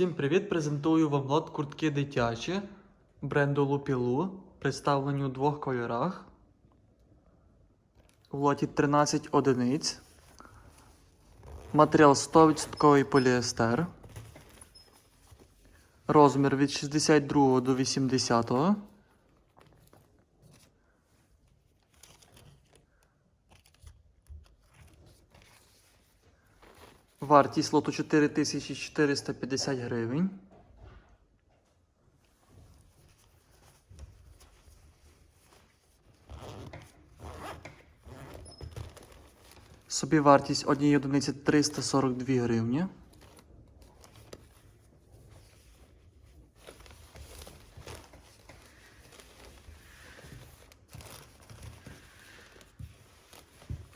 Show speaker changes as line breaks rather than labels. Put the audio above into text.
Всім привіт! Презентую вам лот куртки дитячі бренду Лупілу, представлені у двох кольорах. В лоті 13 одиниць. Матеріал 100% поліестер. Розмір від 62 до 80. Вартість лоту 4450 гривень. Собівартість однієї одиниці 342 гривні.